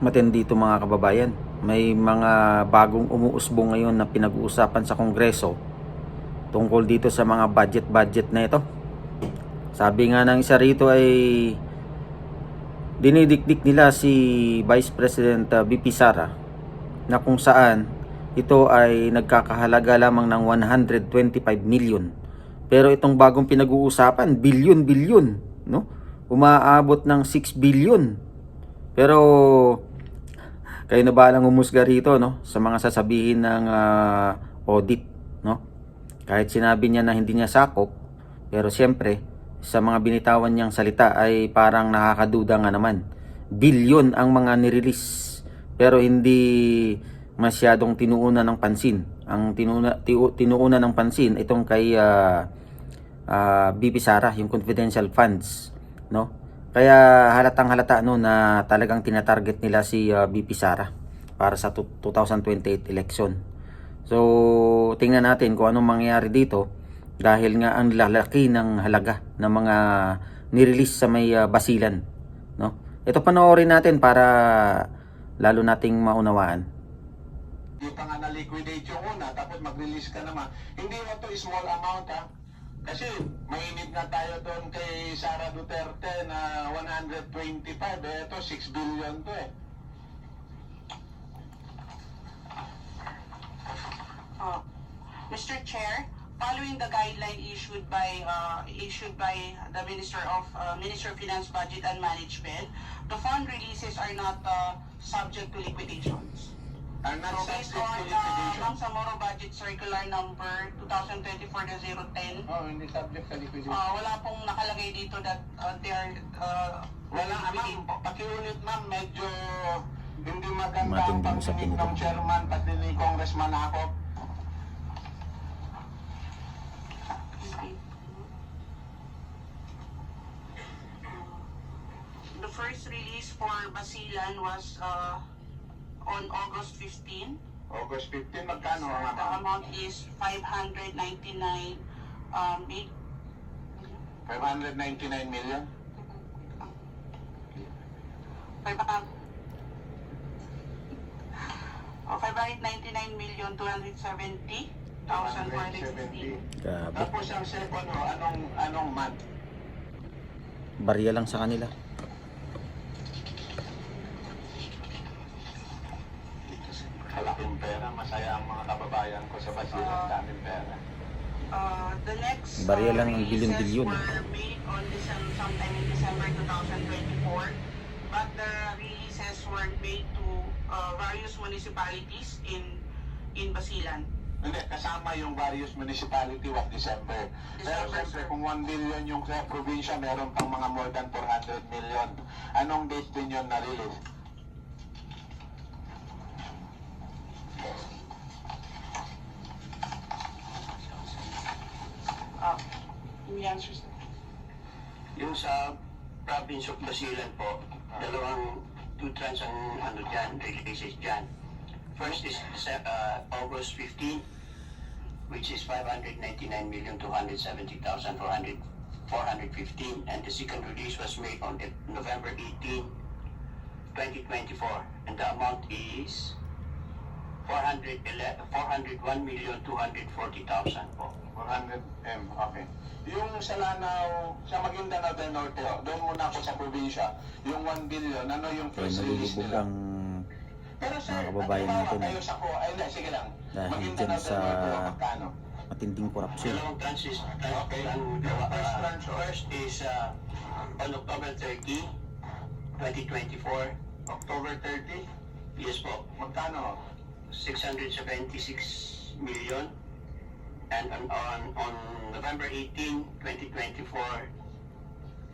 matindi ito mga kababayan. May mga bagong umuusbong ngayon na pinag-uusapan sa Kongreso tungkol dito sa mga budget-budget na ito. Sabi nga ng isa rito ay dinidikdik nila si Vice President uh, BP Sara na kung saan ito ay nagkakahalaga lamang ng 125 million. Pero itong bagong pinag-uusapan, bilyon-bilyon, no? Umaabot ng 6 billion. Pero kayo na balang umusga rito, no? Sa mga sasabihin ng ah, audit, no? Kahit sinabi niya na hindi niya sakop, pero siyempre, sa mga binitawan niyang salita ay parang nakakaduda nga naman. Bilyon ang mga nirelease, pero hindi masyadong tinuunan ng pansin. Ang tinuna, tiu- tinuunan ng pansin itong kay ah, ah, BP Sara, yung confidential funds, no? Kaya halatang halata no na talagang tinatarget nila si ah, BP Sara para sa tu- 2028 election. So, tingnan natin kung anong mangyayari dito dahil nga ang lalaki ng halaga ng mga nirelease sa may ah, basilan, no? Ito panoorin natin para lalo nating maunawaan. Hindi pa nga na-liquidate yung una, tapos mag-release ka naman. Hindi na to small amount ha. Kasi mainit na tayo doon kay Sara Duterte na 125. Eh, ito 6 billion to eh. Uh, Mr. Chair, following the guideline issued by uh, issued by the Minister of uh, Minister of Finance, Budget and Management, the fund releases are not uh, subject to liquidations. So based subject to on uh. Ma'am Budget Circular number 2024-010, Oh, hindi subject sa liquidation. uh, wala pong nakalagay dito that uh, they are uh, Wala nga ma'am, pakiulit ma'am, medyo hindi maganda ang Matindi mo sa ng chairman pati ni Congressman ako. The first release for Basilan was uh, on August 15. August 15, magkano ang The amount? amount is 599 um, mil- 599 million? 500 oh, 599 million 270 thousand 460. 170. Grabe. Tapos ang second, anong, anong month? Barya lang sa kanila. Pera, masaya ang mga kababayan ko sa Basilan, Ah. daming pera. Uh, the next Barya uh, lang ang releases bilyon-bilyon. were made on December, sometime in December 2024 but the releases were made to uh, various municipalities in in Basilan. Hindi, kasama yung various municipality of December. Pero siyempre, kung 1 billion yung sa probinsya, meron pang mga more than 400 million. Anong date din yun na-release? Uh, may answers na. Yung sa province of Basilan po, dalawang two trans ang ano dyan, releases dyan. First is uh, August 15, which is 599,270,415 and the second release was made on November 18, 2024 and the amount is 411 401,240,000 po. 400 M, okay. Yung sa Lanao, sa Maguindanao del Norte, oh, doon muna ako sa probinsya, yung 1 billion, ano yung first release nalulubog nila? ang Pero sir, mga kababayan natin, kayo sa ko, ay hindi, sige lang. Dahil Maguindanao dyan del sa- Norte, oh, magkano? matinding korupsyon. Dalawang tranches. Okay. Ang First uh, tranche, first is uh, on October 30, 2024. October 30, Yes po, magkano? 676 million. And on, on, on November 18, 2024,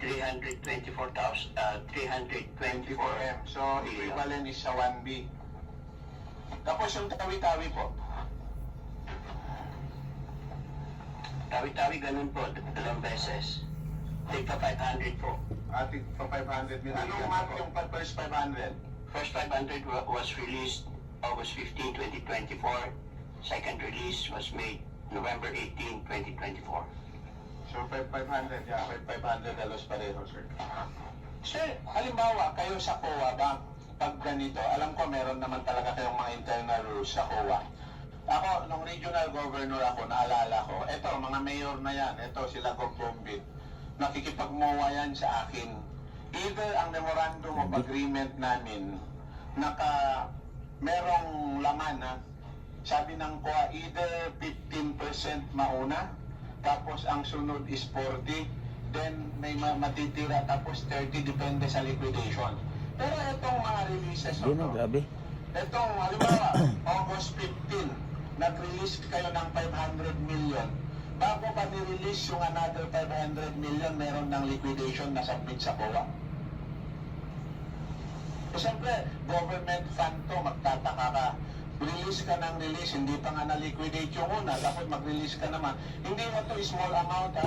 324,000, uh, 324 24M. So, equivalent is sa 1B. Tapos yung tawi-tawi po. Tawi-tawi ganun po, dalawang beses. Tigpa 500 po. Ating pa 500 million. Anong month yung pa- first 500? First 500 wa- was released August 15, 2024. Second release was made November 18, 2024. So, 500, yeah, 500 halos pareho, sir. Sir, halimbawa, kayo sa COA ba, pag ganito, alam ko meron naman talaga kayong mga internal rules sa COA. Ako, nung regional governor ako, naalala ko, eto, mga mayor na yan, eto sila Gogbombit, nakikipagmowa yan sa akin. Either ang memorandum of agreement namin, naka, merong laman ha, sabi ng COA, either 15% mauna, tapos ang sunod is 40, then may ma- matitira, tapos 30, depende sa liquidation. Pero itong mga releases Yun to, grabe. Itong, halimbawa, August 15, nag-release kayo ng 500 million. Bago pa ni-release yung another 500 million, meron ng liquidation na submit sa COA. So, siyempre, government fund to, magtataka ka. Release ka ng release, hindi pa nga na-liquidate yung una, dapat mag-release ka naman. Hindi mo to small amount, ha?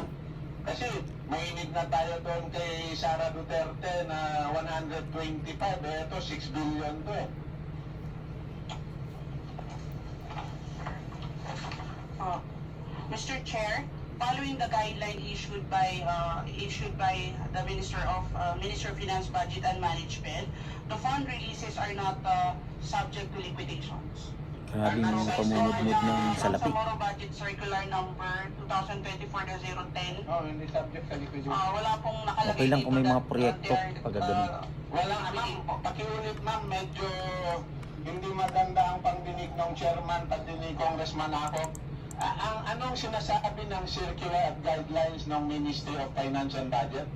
Kasi mainit na tayo doon kay Sara Duterte na 125, eh, ito 6 billion to eh. Uh, Mr. Chair, following the guideline issued by uh, issued by the Minister of uh, Minister of Finance, Budget and Management, the fund releases are not uh, subject to liquidations. Grabe yung Sa pamunod-mud ng sa salapi. Moro Budget Circular number 2024-010, Oh, hindi subject sa liquidation. uh, wala pong nakalagay Okay lang kung may mga uh, proyekto are, pag uh. Wala ma'am, pakiulit ma'am, medyo hindi maganda ang pangdinig ng chairman pati ni congressman ako. Ah, ang anong sinasabi ng circular at guidelines ng Ministry of Finance and Budget?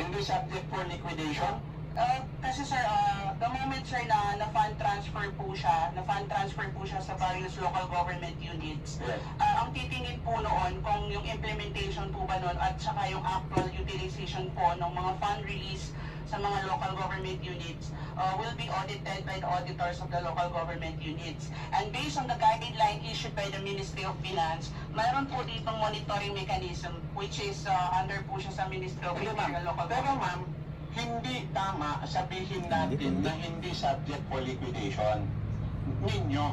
Hindi subject for liquidation? Uh, kasi sir, uh, the moment sir na na-fund transfer po siya, na-fund transfer po siya sa various local government units, Yes. uh, ang titingin po noon kung yung implementation po ba noon at saka yung actual utilization po ng mga fund release sa mga local government units uh, will be audited by the auditors of the local government units. And based on the guideline issued by the Ministry of Finance, mayroon po ditong monitoring mechanism which is uh, under po siya sa Ministry of Hindi Interior ma'am. Local Pero Government. ma'am, hindi tama sabihin natin na hindi subject for liquidation ninyo.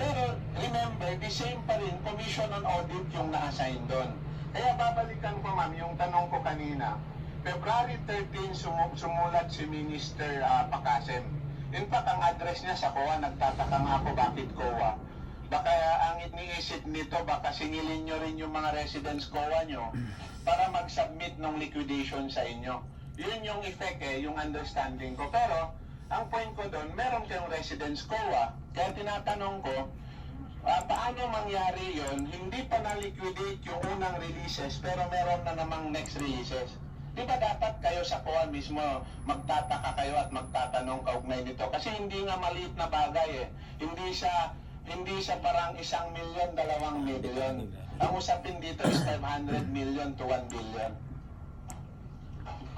Pero remember, the same pa rin, commission on audit yung na-assign doon. Kaya babalikan ko ma'am yung tanong ko kanina. February 13 sumu- sumulat si Minister ah, Pacasem. In fact, ang address niya sa COA, nagtataka nga ako bakit COA. Baka ang iniisip nito, baka singilin nyo rin yung mga residents COA nyo para mag-submit ng liquidation sa inyo. Yun yung effect eh, yung understanding ko. Pero, ang point ko doon, meron kayong residents COA. Kaya tinatanong ko, ah, paano mangyari yon Hindi pa na-liquidate yung unang releases, pero meron na namang next releases. Di ba dapat kayo sa COA mismo magtataka kayo at magtatanong kaugnay nito? Kasi hindi nga maliit na bagay eh. Hindi sa hindi sa parang isang milyon, dalawang milyon. Ang usapin dito is 500 million to 1 billion.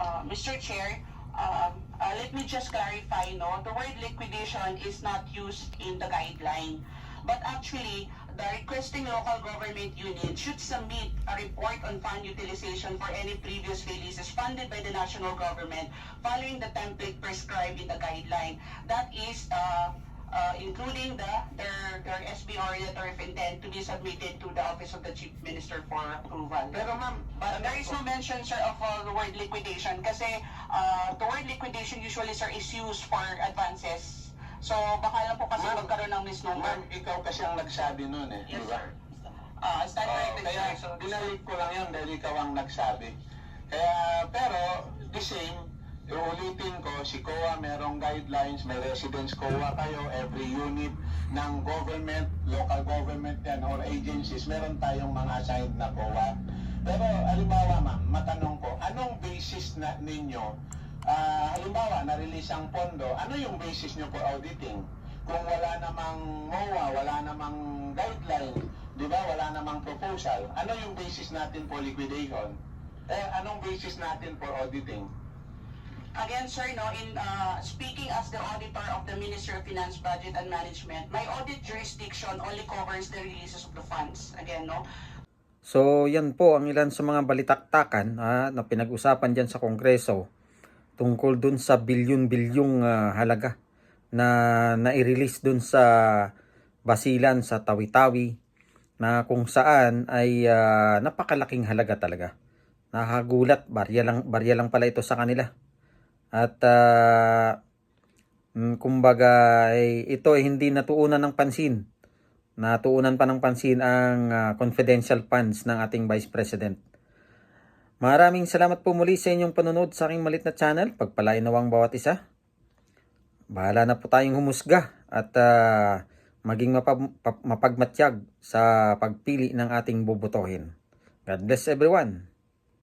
Uh, Mr. Chair, um, uh, let me just clarify, no, the word liquidation is not used in the guideline. But actually, the requesting local government unit should submit a report on fund utilization for any previous releases funded by the national government following the template prescribed in the guideline. That is, uh, uh, including the their, their SBR letter of intent to be submitted to the Office of the Chief Minister for approval. Pero ma'am, But there is no mention, sir, of uh, the word liquidation kasi uh, the word liquidation usually, sir, is used for advances. So, baka lang po kasi Ma'am, magkaroon ng misnomer. ma'am, ikaw kasi ang nagsabi nun eh. Yes, di ba? sir. Uh, stand Oo, corrected, kaya sir. Binalik ko lang yun dahil ikaw ang nagsabi. Kaya, pero, the same, uulitin ko, si COA merong guidelines, may residence COA kayo, every unit ng government, local government yan, or agencies, meron tayong mga assigned na COA. Pero, halimbawa ma'am, matanong ko, anong basis na ninyo, ah, halimbawa, na-release ang pondo, ano yung basis nyo for auditing? Kung wala namang MOA, wala namang guideline, di ba, wala namang proposal, ano yung basis natin for liquidation? Eh, anong basis natin for auditing? Again, sir, no, in uh, speaking as the auditor of the Ministry of Finance, Budget and Management, my audit jurisdiction only covers the releases of the funds. Again, no, So, yan po ang ilan sa mga balitaktakan ah, na pinag-usapan dyan sa Kongreso tungkol dun sa bilyon-bilyong ah, halaga na nai-release dun sa Basilan sa Tawi-Tawi na kung saan ay ah, napakalaking halaga talaga Nakagulat, barya lang, barya lang pala ito sa kanila. At mm, kumbaga ay ito ay hindi natuunan ng pansin. Natuunan pa ng pansin ang ah, confidential funds ng ating Vice President. Maraming salamat po muli sa inyong panonood sa aking malit na channel. Pagpalain nawang bawat isa. Bahala na po tayong humusga at ah, maging mapag- mapagmatyag sa pagpili ng ating bubutohin. God bless everyone.